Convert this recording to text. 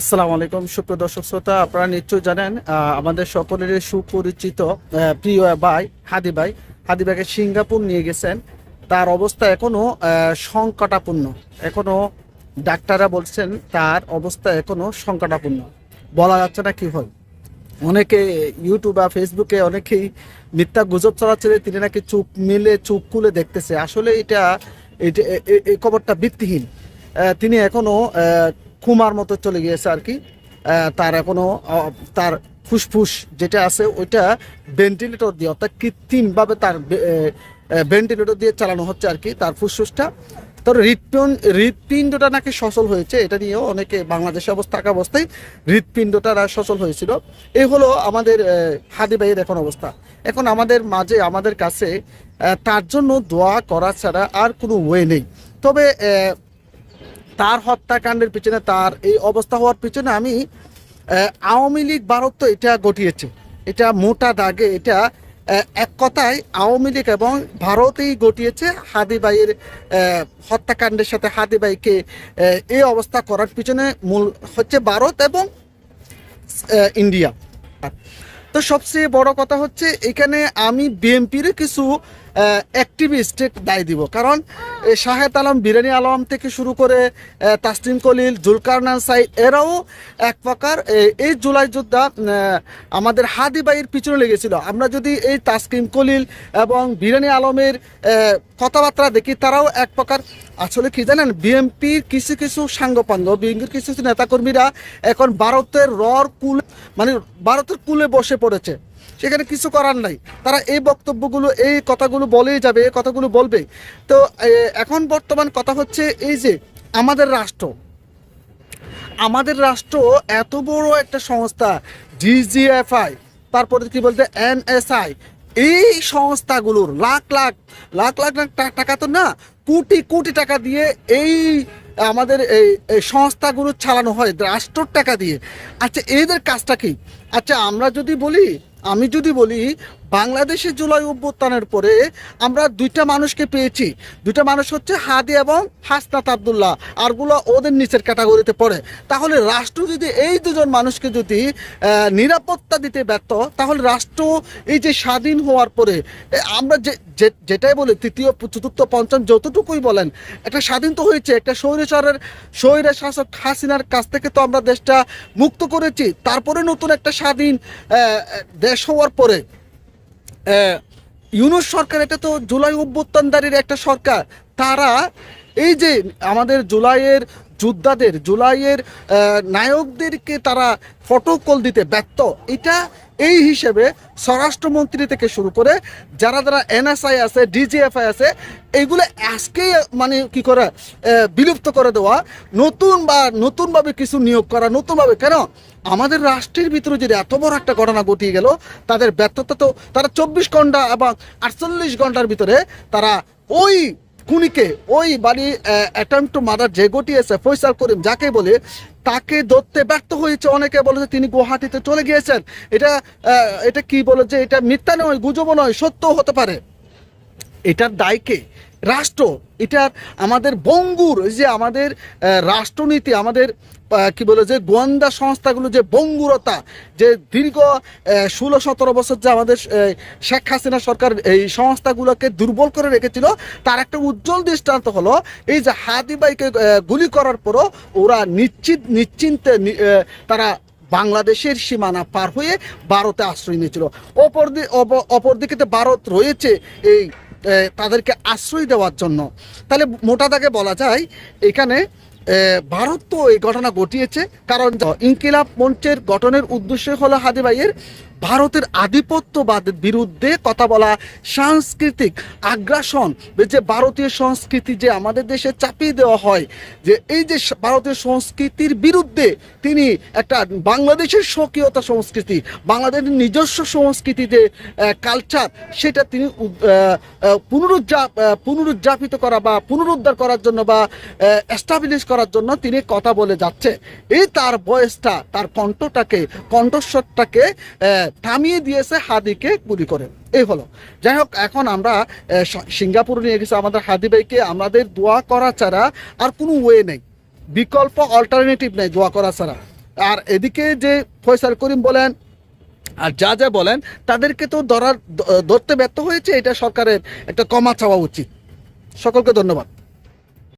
আসসালামু আলাইকুম সুপ্রিয় দর্শক শ্রোতা আপনারা নিশ্চয়ই জানেন আমাদের সকলের সুপরিচিত প্রিয় ভাই হাদি ভাই। হাদি ভাইকে সিঙ্গাপুর নিয়ে গেছেন। তার অবস্থা এখনও আহ, সংকটাপূর্ণ। এখনও ডাক্তাররা বলছেন তার অবস্থা এখনও সংকটাপূর্ণ। বলা যাচ্ছে না কি হয়। অনেকে ইউটিউব বা ফেসবুকে অনেকেই মিথ্যা গুজব ছড়াচ্ছে তিনি নাকি চুপ মিলে চুপ খুলে দেখতেছে। আসলে এটা এই খবরটা ভিত্তিহীন। তিনি এখনও আহ, কুমার মতো চলে গিয়েছে আর কি। তার এখনও আহ, তার ফুসফুস যেটা আছে ওইটা ভেন্টিলেটর দিয়ে অর্থাৎ কৃত্রিমভাবে তার ভেন্টিলেটর দিয়ে চালানো হচ্ছে আর কি তার ফুসফুসটা। তোর হৃৎপিণ্ড হৃৎপিণ্ডটা নাকি সচল হয়েছে এটা নিয়েও অনেকে বাংলাদেশে অবস্থা থাকা অবস্থায় হৃৎপিণ্ডটা সচল হয়েছিল। এই হলো আমাদের হাদি ভাইয়ের এখন অবস্থা। এখন আমাদের মাঝে আমাদের কাছে তার জন্য দোয়া করা ছাড়া আর কোনো ওয়ে নেই। তবে তার হত্যাকাণ্ডের পিছনে তার এই অবস্থা হওয়ার পিছনে আমি আওয়ামী লীগ ভারত তো এটা ঘটিয়েছে। এটা মোটা দাগে, এটা এক কথায় আওয়ামী লীগ এবং ভারতেই ঘটিয়েছে হাদিবাইয়ের হত্যাকাণ্ডের সাথে হাদিবাইকে এই অবস্থা করার পিছনে মূল হচ্ছে ভারত এবং ইন্ডিয়া। তো সবচেয়ে বড় কথা হচ্ছে, এখানে আমি বিএনপির কিছু অ্যাক্টিভিস্টের দায় দিব। কারণ শাহেদ আলম, বিরানি আলম থেকে শুরু করে তাসলিম কলিল জুলকারনান সাইদ, এরাও এক প্রকার এই জুলাই যোদ্ধা আমাদের হাদি বাইয়ের পিছনে লেগেছিল। আমরা যদি এই তাসকিম কলিল এবং বিরানি আলমের কথাবার্তা দেখি, তারাও এক প্রকার, আসলে কি জানেন, বিএনপির কিছু কিছু সাঙ্গপাঙ্গ, বিএনপির কিছু কিছু নেতাকর্মীরা এখন ভারতের রর কুল মানে ভারতের কুলে বসে পড়েছে। সেখানে কিছু করার নাই। তারা এই বক্তব্যগুলো, এই কথাগুলো বলেই যাবে, এই কথাগুলো বলবে। তো এখন বর্তমান কথা হচ্ছে এই যে আমাদের রাষ্ট্র। আমাদের রাষ্ট্র এত বড় একটা সংস্থা, ডিজিএফআই, তারপরে কি বলতে, এনএসআই, এই সংস্থাগুলোর লাখ লাখ লাখ লাখ লাখ টাকা তো না, কোটি কোটি টাকা দিয়ে এই আমাদের এই সংস্থাগুলো চালানো হয়, রাষ্ট্রর টাকা দিয়ে। আচ্ছা এদের কাজটা কি? আচ্ছা আমরা যদি বলি আমি যদি বলি, বাংলাদেশে জুলাই অভ্যুত্থানের পরে আমরা দুইটা মানুষকে পেয়েছি। দুইটা মানুষ হচ্ছে হাদি এবং হাসনাত আবদুল্লাহ। আরগুলো ওদের নিচের ক্যাটাগরিতে পড়ে। তাহলে রাষ্ট্র যদি এই দুজন মানুষকে যদি নিরাপত্তা দিতে ব্যর্থ, তাহলে রাষ্ট্র এই যে স্বাধীন হওয়ার পরে আমরা যে যেটাই বলি, তৃতীয়, চতুর্থ, পঞ্চম, যতটুকুই বলেন, একটা স্বাধীন তো হয়েছে, একটা স্বৈরাচারের, স্বৈরা শাসক হাসিনার কাছ থেকে তো আমরা দেশটা মুক্ত করেছি। তারপরে নতুন একটা স্বাধীন দেশ হওয়ার পরে ইউনুস সরকার এটা তো জুলাই অভ্যুত্থানদারীর একটা সরকার, তারা এই যে আমাদের জুলাইয়ের যোদ্ধাদের, জুলাইয়ের নায়কদেরকে তারা ফটোকল দিতে ব্যর্থ। এটা এই হিসেবে স্বরাষ্ট্রমন্ত্রী থেকে শুরু করে যারা যারা এনএসআই আছে, ডিজিএফআই আছে এইগুলো আজকেই মানে কি করে বিলুপ্ত করে দেওয়া। নতুন বা নতুনভাবে কিছু নিয়োগ করা, নতুনভাবে কেন? আমাদের রাষ্ট্রের ভিতরে যদি এত বড় একটা ঘটনা ঘটিয়ে গেল, তাদের ব্যর্থতা তো তারা চব্বিশ ঘণ্টা এবং আটচল্লিশ ঘণ্টার ভিতরে তারা ওই খুনিকে ওই বাড়ি অ্যাটেম্প টু মার্ডার যে ঘটিয়েছে ফৈসাল করিম, যাকে বলে তাকে ধরতে ব্যর্থ হয়েছে। অনেকে বলে যে তিনি গুয়াহাটিতে চলে গিয়েছেন। এটা এটা কি বলে যে এটা মিথ্যা নয় গুজব নয় সত্য হতে পারে। এটার দায়কে রাষ্ট্র এটার আমাদের বঙ্গুর যে আমাদের রাষ্ট্রনীতি, আমাদের কি বলে যে গোয়েন্দা সংস্থাগুলো যে বঙ্গুরতা, যে দীর্ঘ ষোলো, সতেরো বছর যে আমাদের শেখ হাসিনা সরকার এই সংস্থাগুলোকে দুর্বল করে রেখেছিল, তার একটা উজ্জ্বল দৃষ্টান্ত হলো, এই যে হাদিবাইকে গুলি করার পরও ওরা নিশ্চিত, নিশ্চিন্তে তারা বাংলাদেশের সীমানা পার হয়ে ভারতে আশ্রয় নিয়েছিল। অপর দি- অপ- অপরদিকে ভারত রয়েছে, এই তাদেরকে আশ্রয় দেওয়ার জন্য। তাহলে মোটা দাগে বলা যায়, এখানে ভারত তো এই ঘটনা ঘটিয়েছে। কারণ, ইনকিলাব মঞ্চের গঠনের উদ্দেশ্য হলো হাদি ভাইয়ের ভারতের আধিপত্যবাদের বিরুদ্ধে কথা বলা সাংস্কৃতিক আগ্রাসন যে ভারতীয় সংস্কৃতি যে আমাদের দেশে চাপিয়ে দেওয়া হয়, যে এই যে ভারতীয় সংস্কৃতির বিরুদ্ধে তিনি একটা বাংলাদেশের স্বকীয়তা সংস্কৃতি, বাংলাদেশের নিজস্ব সংস্কৃতি যে কালচার সেটা তিনি পুনরুজ্জা পুনরুজ্জাপিত করা বা পুনরুদ্ধার করার জন্য বা এস্টাবলিশ করার জন্য তিনি কথা বলে যাচ্ছে। এই তার বয়সটা, তার কণ্ঠটাকে, কণ্ঠস্বরটাকে থামিয়ে দিয়েছে হাদিকে গুলি করে। এই হলো। যাই হোক এখন আমরা সিঙ্গাপুর নিয়ে গেছি আমাদের হাদি ভাইকে। আমাদের দোয়া করা ছাড়া আর কোনো ওয়ে নেই। বিকল্প অল্টারনেটিভ নেই দোয়া করা ছাড়া। আর এদিকে যে ফয়সাল করিম বলেন, আর যা যা বলেন, তাদেরকে তো ধরার, ধরতে ব্যর্থ হয়েছে। এটা সরকারের একটা কমা চাওয়া উচিত। সকলকে ধন্যবাদ।